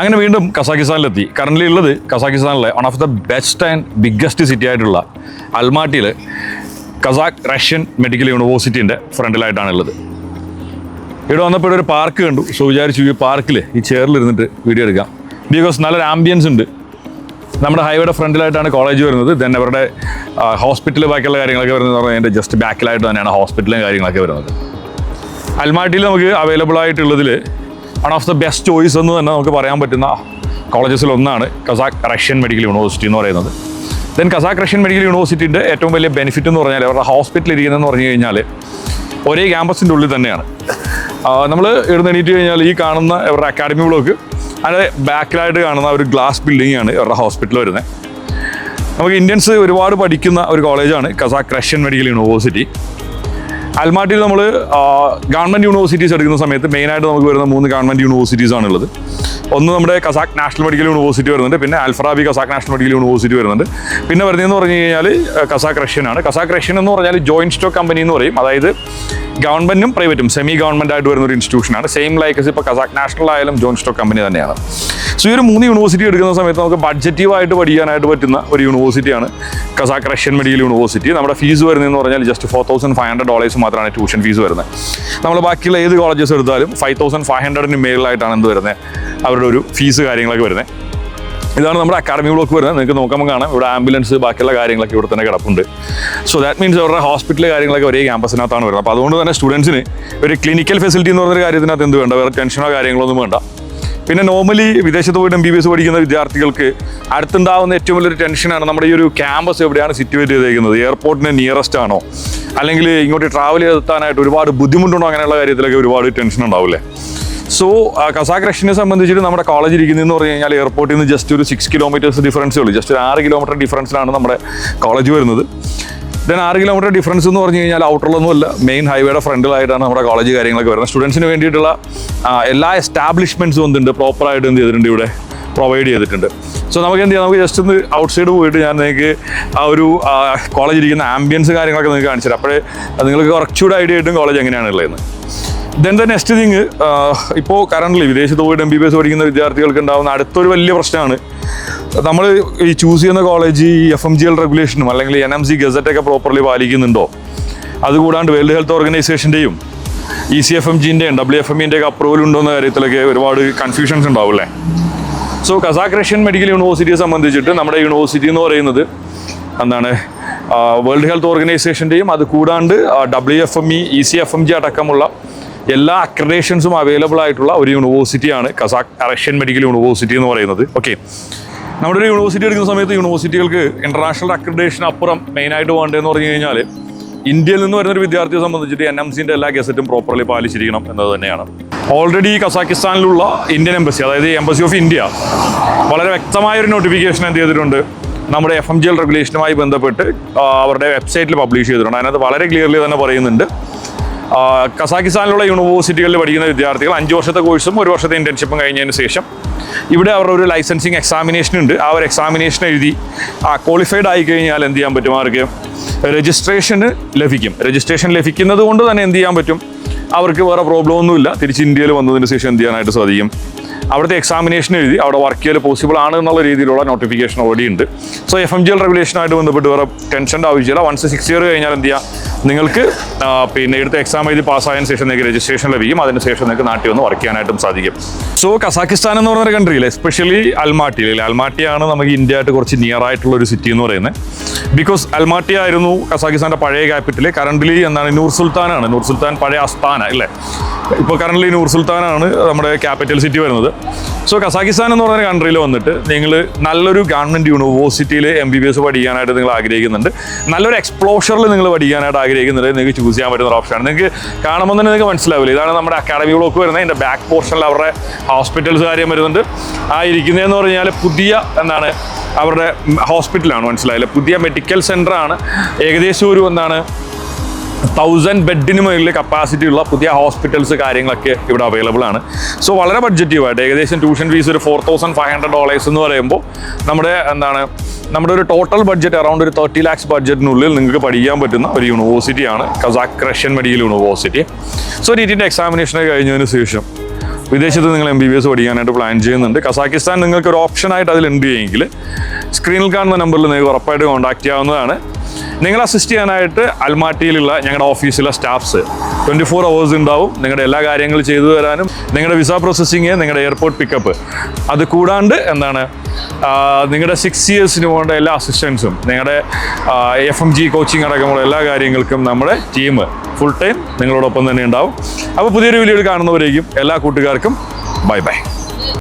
അങ്ങനെ വീണ്ടും കസാക്കിസ്ഥാനിലെത്തി കറന്റ് ഉള്ളത് കസാക്കിസ്ഥാനിലെ one of the best and biggest city ആയിട്ടുള്ള അൽമാട്ടിയിൽ കസാക്ക് റഷ്യൻ മെഡിക്കൽ യൂണിവേഴ്സിറ്റിന്റെ ഫ്രണ്ടിലായിട്ടാണ് ഉള്ളത് ഇവിടെ വന്നപ്പോൾ ഒരു പാർക്ക് കണ്ടു. സോ വിചാരിച്ചു ഈ പാർക്കിൽ ഈ ചെയറിൽ ഇരുന്നിട്ട് വീഡിയോ എടുക്കാം. ബിക്കോസ് നല്ലൊരു ആംബിയൻസ് ഉണ്ട്. നമ്മുടെ ഹൈവേയുടെ ഫ്രണ്ടിലായിട്ടാണ് കോളേജ് വരുന്നത്. ദെൻ അവരുടെ ഹോസ്പിറ്റൽ ബാക്കിയുള്ള കാര്യങ്ങളൊക്കെ വരുന്നത് പറഞ്ഞാൽ അതിന്റെ ജസ്റ്റ് ബാക്കിലായിട്ട് തന്നെയാണ് ഹോസ്പിറ്റലും കാര്യങ്ങളൊക്കെ വരുന്നത്. അൽമാട്ടിയിൽ നമുക്ക് available ആയിട്ടുള്ളതിൽ one of the best choice എന്ന് തന്നെ നമുക്ക് പറയാൻ പറ്റുന്ന കോളേജസിൽ ഒന്നാണ് കസാക്ക് റഷ്യൻ മെഡിക്കൽ യൂണിവേഴ്സിറ്റി എന്ന് പറയുന്നത്. ദെൻ കസാക്ക് റഷ്യൻ മെഡിക്കൽ യൂണിവേഴ്സിറ്റിന്റെ ഏറ്റവും വലിയ ബെനിഫിറ്റ് എന്ന് പറഞ്ഞാൽ അവരുടെ ഹോസ്പിറ്റൽ ഇരിക്കുന്നതെന്ന് പറഞ്ഞു കഴിഞ്ഞാൽ ഒരേ ക്യാമ്പസിന്റെ ഉള്ളിൽ തന്നെയാണ്. നമ്മൾ എഴുന്നേറ്റ് കഴിഞ്ഞാൽ ഈ കാണുന്ന അവരുടെ അക്കാഡമി ബ്ലോക്ക് അതിന്റെ ബാക്കിലായിട്ട് കാണുന്ന ഒരു ഗ്ലാസ് ബിൽഡിംഗ് ആണ് അവരുടെ ഹോസ്പിറ്റൽ വരുന്നത് നമുക്ക് ഇന്ത്യൻസ് ഒരുപാട് പഠിക്കുന്ന ഒരു കോളേജാണ് കസാക്ക് റഷ്യൻ മെഡിക്കൽ യൂണിവേഴ്സിറ്റി അൽമാട്ടിയിൽ നമ്മൾ ഗവൺമെന്റ് യൂണിവേഴ്സിറ്റീസ് എടുക്കുന്ന സമയത്ത് മെയിനായിട്ട് നമുക്ക് വരുന്ന മൂന്ന് ഗവൺമെന്റ് യൂണിവേഴ്സിറ്റീസ് ആണുള്ളത്. ഒന്ന് നമ്മുടെ കസാക്ക് നാഷണൽ മെഡിക്കൽ യൂണിവേഴ്സിറ്റി വരുന്നുണ്ട് പിന്നെ Al Farabi Kazakh national medical university വരുന്നുണ്ട്. പിന്നെ വരുന്നതെന്ന് പറഞ്ഞു കഴിഞ്ഞാൽ കസാക്ക് റഷ്യൻ ആണ്. കസാക്ക് റഷ്യൻ എന്ന് പറഞ്ഞാൽ ജോയിന്റ് സ്റ്റോക്ക് കമ്പനി എന്ന് പറയും. അതായത് ഗവൺമെന്റും പ്രൈവറ്റും സെമി ഗവൺമെന്റ് ആയിട്ട് വരുന്ന ഒരു ഇൻസ്റ്റിറ്റ്യൂഷനാണ് സെയിം ലൈക്ക് ഇപ്പോൾ കസാക് നാഷണൽ ആയാലും ജോൺ സ്റ്റോക്ക് കമ്പനി തന്നെയാണ്. സോ ഈ ഒരു മൂന്ന് യൂണിവേഴ്സിറ്റി എടുക്കുന്ന സമയത്ത് നമുക്ക് ബഡ്ജറ്റീവായിട്ട് പഠിക്കാനായിട്ട് പറ്റുന്ന ഒരു യൂണിവേഴ്സിറ്റിയാണ് കസാക് റഷ്യൻ മെഡിക്കൽ യൂണിവേഴ്സിറ്റി നമ്മുടെ ഫീസ് വരുന്നതെന്ന് പറഞ്ഞാൽ just four thousand five hundred dollars മാത്രമാണ് ട്യൂഷൻ ഫീസ് വരുന്നത്. നമ്മൾ ബാക്കിയുള്ള ഏത് കോളേജസ് എടുത്താലും ഫൈവ് തൗസൻഡ് ഫൈവ് ഹൺഡ്രഡിന് മേളിലായിട്ടാണ് എന്ത് വരുന്നത്? അവരുടെ ഒരു ഫീസ് കാര്യങ്ങളൊക്കെ വരുന്നത്. ഇതാണ് നമ്മുടെ അക്കാഡമി ബ്ലോക്ക് വരുന്നത്. നിങ്ങൾക്ക് നോക്കുമ്പോൾ കാണാം. ഇവിടെ ആംബുലൻസ് ബാക്കിയുള്ള കാര്യങ്ങളൊക്കെ ഇവിടെ തന്നെ കിടപ്പുണ്ട്. സോ ദാറ്റ് മീൻസ് അവരുടെ ഹോസ്പിറ്റൽ കാര്യങ്ങളൊക്കെ ഒരേ ക്യാമ്പസിനകത്താണ് വരുന്നത്. അപ്പോൾ അതുകൊണ്ട് തന്നെ സ്റ്റുഡൻസിന് ഒരു ക്ലിനിക്കൽ ഫെസിലിറ്റി എന്ന് പറഞ്ഞൊരു കാര്യത്തിനകത്ത് എന്ത് വേണ്ട? വേറെ ടെൻഷനോ കാര്യങ്ങളൊന്നും വേണ്ട. പിന്നെ നോർമലി വിദേശത്ത് പോയിട്ട് എം ബി ബി എസ് പഠിക്കുന്ന വിദ്യാർത്ഥികൾക്ക് അടുത്തുണ്ടാവുന്ന ഏറ്റവും വലിയൊരു ടെൻഷനാണ് നമ്മുടെ ഈ ഒരു ക്യാമ്പസ് എവിടെയാണ് സിറ്റുവേറ്റ് ചെയ്തേക്കുന്നത്? എയർപോർട്ടിന് നിയറസ്റ്റ് ആണോ? അല്ലെങ്കിൽ ഇങ്ങോട്ട് ട്രാവൽ ചെയ്തെത്താനായിട്ട് ഒരുപാട് ബുദ്ധിമുട്ടുണ്ടോ? അങ്ങനെയുള്ള കാര്യത്തിലൊക്കെ ഒരുപാട് ടെൻഷൻ ഉണ്ടാവില്ലേ സോ കസാഖ് റഷ്യനെ സംബന്ധിച്ചിട്ട് നമ്മുടെ കോളേജ് ഇരിക്കുന്നതെന്ന് പറഞ്ഞു കഴിഞ്ഞാൽ എയർപോർട്ടിൽ നിന്ന് ജസ്റ്റ് ഒരു സിക്സ് കിലോമീറ്റേഴ്സ് ഡിഫറൻസേ ഉള്ളൂ. ജസ്റ്റ് ഒരു ആറ് കിലോമീറ്റർ ഡിഫറൻസിലാണ് നമ്മുടെ കോളേജ് വരുന്നത്. ദെൻ ആറ് കിലോമീറ്റർ ഡിഫറൻസ് എന്ന് പറഞ്ഞു കഴിഞ്ഞാൽ ഔട്ടറിലൊന്നുമല്ല മെയിൻ ഹൈവേയുടെ ഫ്രണ്ടിലായിട്ടാണ് നമ്മുടെ കോളേജ് കാര്യങ്ങളൊക്കെ വരുന്നത്. സ്റ്റുഡൻസിന് വേണ്ടിയിട്ടുള്ള എല്ലാ എസ്റ്റാബ്ലിഷ്മെന്റ്സും എന്തുണ്ട്? പ്രോപ്പറായിട്ട് എന്ത് ചെയ്തിട്ടുണ്ട് ഇവിടെ? പ്രൊവൈഡ് ചെയ്തിട്ടുണ്ട്. സോ നമുക്ക് എന്ത് ചെയ്യാം? നമുക്ക് ജസ്റ്റ് ഒന്ന് ഔട്ട് സൈഡ് പോയിട്ട് ഞാൻ നിങ്ങൾക്ക് ആ ഒരു കോളേജ് ഇരിക്കുന്ന ആംബിയൻസ് കാര്യങ്ങളൊക്കെ നിങ്ങൾക്ക് കാണിച്ചു തരാം അപ്പോഴേ നിങ്ങൾക്ക് കുറച്ചുകൂടെ ഐഡിയ ആയിട്ടും കോളേജ് എങ്ങനെയാണ് ഉള്ളതെന്ന്. ദെൻ ദ നെക്സ്റ്റ് തിങ് ഇപ്പോൾ കറന്റ് വിദേശത്ത് പോയിട്ട് എം ബി ബി എസ് പഠിക്കുന്ന വിദ്യാർത്ഥികൾക്ക് ഉണ്ടാകുന്ന അടുത്തൊരു വലിയ പ്രശ്നമാണ്. നമ്മൾ ഈ ചൂസ് ചെയ്യുന്ന കോളേജ് ഈ എഫ് എം ജി എൽ റെഗുലേഷനും അല്ലെങ്കിൽ എൻ എം സി ഗസറ്റൊക്കെ പ്രോപ്പർലി പാലിക്കുന്നുണ്ടോ? അതുകൂടാണ്ട് വേൾഡ് ഹെൽത്ത് ഓർഗനൈസേഷന്റെയും ഇ സി എഫ് എം ജിന്റെയും ഡബ്ല്യു എഫ് എമ്മിന്റെ അപ്രൂവൽ ഉണ്ടോ എന്ന കാര്യത്തിലൊക്കെ ഒരുപാട് കൺഫ്യൂഷൻസ് ഉണ്ടാവില്ലേ സോ കസാഖ് റഷ്യൻ മെഡിക്കൽ യൂണിവേഴ്സിറ്റിയെ സംബന്ധിച്ചിട്ട് നമ്മുടെ യൂണിവേഴ്സിറ്റി എന്ന് പറയുന്നത് എന്താണ്? വേൾഡ് ഹെൽത്ത് ഓർഗനൈസേഷന്റെയും അത് കൂടാണ്ട് W F M E E C F M G അടക്കമുള്ള എല്ലാ അക്രഡേഷൻസും അവൈലബിൾ ആയിട്ടുള്ള ഒരു യൂണിവേഴ്സിറ്റിയാണ് കസാക് റഷ്യൻ മെഡിക്കൽ യൂണിവേഴ്സിറ്റി എന്ന് പറയുന്നത്. ഓക്കെ നമ്മുടെ ഒരു യൂണിവേഴ്സിറ്റി എടുക്കുന്ന സമയത്ത് യൂണിവേഴ്സിറ്റികൾക്ക് ഇന്റർനാഷണൽ അക്രഡേഷൻ അപ്പുറം മെയിനായിട്ട് വേണ്ടതെന്ന് പറഞ്ഞു കഴിഞ്ഞാൽ ഇന്ത്യയിൽ നിന്ന് വരുന്ന ഒരു വിദ്യാർത്ഥിയെ സംബന്ധിച്ചിട്ട് എൻ എം സിന്റെ എല്ലാ ഗസറ്റും പ്രോപ്പർലി പാലിച്ചിരിക്കണം എന്നത് തന്നെയാണ്. ഓൾറെഡി കസാക്കിസ്ഥാനിലുള്ള ഇന്ത്യൻ എംബസി അതായത് എംബസി ഓഫ് ഇന്ത്യ വളരെ വ്യക്തമായ ഒരു നോട്ടിഫിക്കേഷൻ എന്ത് ചെയ്തിട്ടുണ്ട്? നമ്മുടെ എഫ് എം ജി എൽ റെഗുലേഷനുമായി ബന്ധപ്പെട്ട് അവരുടെ വെബ്സൈറ്റിൽ പബ്ലിഷ് ചെയ്തിട്ടുണ്ട്. അതിനകത്ത് വളരെ ക്ലിയർലി തന്നെ പറയുന്നുണ്ട്. കസാക്കിസ്ഥാനിലുള്ള യൂണിവേഴ്സിറ്റികളിൽ പഠിക്കുന്ന വിദ്യാർത്ഥികൾ അഞ്ച് വർഷത്തെ കോഴ്സും ഒരു വർഷത്തെ ഇന്റേൺഷിപ്പും കഴിഞ്ഞതിന് ശേഷം ഇവിടെ അവരുടെ ഒരു ലൈസൻസിങ് എക്സാമിനേഷൻ ഉണ്ട്. ആ ഒരു എക്സാമിനേഷൻ എഴുതി ആ ക്വാളിഫൈഡ് ആയി കഴിഞ്ഞാൽ എന്ത് ചെയ്യാൻ പറ്റും അവർക്ക് രജിസ്ട്രേഷന് ലഭിക്കും. രജിസ്ട്രേഷൻ ലഭിക്കുന്നത് കൊണ്ട് തന്നെ എന്ത് ചെയ്യാൻ പറ്റും? അവർക്ക് വേറെ പ്രോബ്ലം ഒന്നുമില്ല. തിരിച്ച് ഇന്ത്യയിൽ വന്നതിന് ശേഷം എന്ത് ചെയ്യാനായിട്ട് സാധിക്കും? അവിടുത്തെ എക്സാമിനേഷൻ എഴുതി അവിടെ വർക്ക് ചെയ്യൽ പോസിബിൾ ആണ് എന്നുള്ള രീതിയിലുള്ള നോട്ടിഫിക്കേഷൻ ഓൾറെഡി ഉണ്ട്. So F M G L റെഗുലേഷനായിട്ട് ബന്ധപ്പെട്ട് വേറെ ടെൻഷന്റെ ആവശ്യമില്ല. വൺസ് സിക്സ് ഇയർ കഴിഞ്ഞാൽ എന്ത് ചെയ്യുക നിങ്ങൾക്ക് പിന്നെ എടുത്ത എക്സാം എഴുതി പാസ്സായതിനു ശേഷം നിങ്ങൾക്ക് രജിസ്ട്രേഷൻ ലഭിക്കും. അതിന് ശേഷം നിങ്ങൾക്ക് നാട്ടിൽ വന്ന് വർക്ക് ചെയ്യാനായിട്ടും സാധിക്കും. സോ കസാക്കിസ്ഥാൻ എന്ന് പറയുന്ന കൺട്രിയിൽ എസ്പെഷ്യലി അൽമാട്ടി അല്ലെങ്കിൽ അൽമാട്ടിയാണ് നമുക്ക് ഇന്ത്യ ആയിട്ട് കുറച്ച് നിയർ ആയിട്ടുള്ള ഒരു സിറ്റി എന്ന് പറയുന്നത്. ബിക്കോസ് അൽമാട്ടി ആയിരുന്നു കസാക്കിസ്ഥാന്റെ പഴയ ക്യാപിറ്റൽ കറണ്ട്ലി എന്താണ്? നൂർ സുൽത്താനാണ് നൂർ സുൽത്താൻ പഴയ അസ്ഥാന അല്ലേ? ഇപ്പോൾ കറണ്ട്ലി നൂർ സുൽത്താനാണ് നമ്മുടെ ക്യാപിറ്റൽ സിറ്റി വരുന്നത്. സോ കസാക്കിസ്ഥാൻ എന്ന് പറയുന്ന കൺട്രിയിൽ വന്നിട്ട് നിങ്ങൾ നല്ലൊരു ഗവൺമെന്റ് യൂണിവേഴ്സിറ്റിയിൽ എം ബി ബി എസ് പഠിക്കാനായിട്ട് നിങ്ങൾ ആഗ്രഹിക്കുന്നുണ്ട്. നല്ലൊരു എക്സ്പ്ലോഷറിൽ നിങ്ങൾ പഠിക്കാനായിട്ട് ആഗ്രഹിക്കുന്നുണ്ട്. നിങ്ങൾക്ക് ചൂസ് ചെയ്യാൻ പറ്റുന്ന ഒരു ഓപ്ഷനാണ് നിങ്ങൾക്ക് കാണുമ്പോൾ തന്നെ നിങ്ങൾക്ക് മനസ്സിലാവില്ല? ഇതാണ് നമ്മുടെ അക്കാഡമി ബ്ലോക്ക് വരുന്നത്. ഇതിന്റെ ബാക്ക് പോർഷനിൽ അവരുടെ ഹോസ്പിറ്റൽസ് കാര്യം വരുന്നുണ്ട്. ആ ഇരിക്കുന്നതെന്ന് പറഞ്ഞാൽ പുതിയ എന്താണ്? അവരുടെ ഹോസ്പിറ്റലാണ് മനസ്സിലായില്ല? പുതിയ മെഡിക്കൽ സെന്ററാണ് ഏകദേശം ഒരു എന്താണ്? തൗസൻഡ് ബെഡിന് മുകളിൽ കപ്പാസിറ്റി ഉള്ള പുതിയ ഹോസ്പിറ്റൽസ് കാര്യങ്ങളൊക്കെ ഇവിടെ അവൈലബിൾ ആണ്. സോ വളരെ ബഡ്ജറ്റീവായിട്ട് ഏകദേശം ട്യൂഷൻ ഫീസ് ഒരു four thousand five hundred dollars എന്ന് പറയുമ്പോൾ നമ്മുടെ എന്താണ് നമ്മുടെ ഒരു ടോട്ടൽ ബഡ്ജറ്റ് അറൗണ്ട് ഒരു തേർട്ടി ലാക്സ് ബഡ്ജറ്റിനുള്ളിൽ നിങ്ങൾക്ക് പഠിക്കാൻ പറ്റുന്ന ഒരു യൂണിവേഴ്സിറ്റിയാണ് Kazakh Russian medical university so നീറ്റിന്റെ examination കഴിഞ്ഞതിന് ശേഷം വിദേശത്ത് നിങ്ങൾ എം ബി ബി എസ് പഠിക്കാനായിട്ട് പ്ലാൻ ചെയ്യുന്നുണ്ട്. കസാക്കിസ്ഥാൻ നിങ്ങൾക്ക് ഒരു ഓപ്ഷനായിട്ട് അതിലുണ്ട് എങ്കിൽ സ്ക്രീനിൽ കാണുന്ന നമ്പറിൽ നിങ്ങൾക്ക് ഉറപ്പായിട്ട് കോൺടാക്ട് ചെയ്യാവുന്നതാണ്. നിങ്ങൾ അസിസ്റ്റ് ചെയ്യാനായിട്ട് അൽമാട്ടിയിലുള്ള ഞങ്ങളുടെ ഓഫീസിലെ സ്റ്റാഫ്സ് ട്വന്റി ഫോർ അവേഴ്സ് ഉണ്ടാവും നിങ്ങളുടെ എല്ലാ കാര്യങ്ങളും ചെയ്തു തരാനും നിങ്ങളുടെ വിസ പ്രോസസ്സിങ് നിങ്ങളുടെ എയർപോർട്ട് പിക്കപ്പ് അത് കൂടാണ്ട് എന്താണ് നിങ്ങളുടെ സിക്സ് ഇയേഴ്സിന് പോകേണ്ട എല്ലാ അസിസ്റ്റൻസും നിങ്ങളുടെ എഫ് എം ജി കോച്ചിങ് അടക്കമുള്ള എല്ലാ കാര്യങ്ങൾക്കും നമ്മുടെ ടീം ഫുൾ ടൈം നിങ്ങളോടൊപ്പം തന്നെ ഉണ്ടാവും അപ്പോൾ പുതിയൊരു വീഡിയോയിൽ കാണുന്നവരേക്കും എല്ലാ കൂട്ടുകാർക്കും ബൈ ബൈ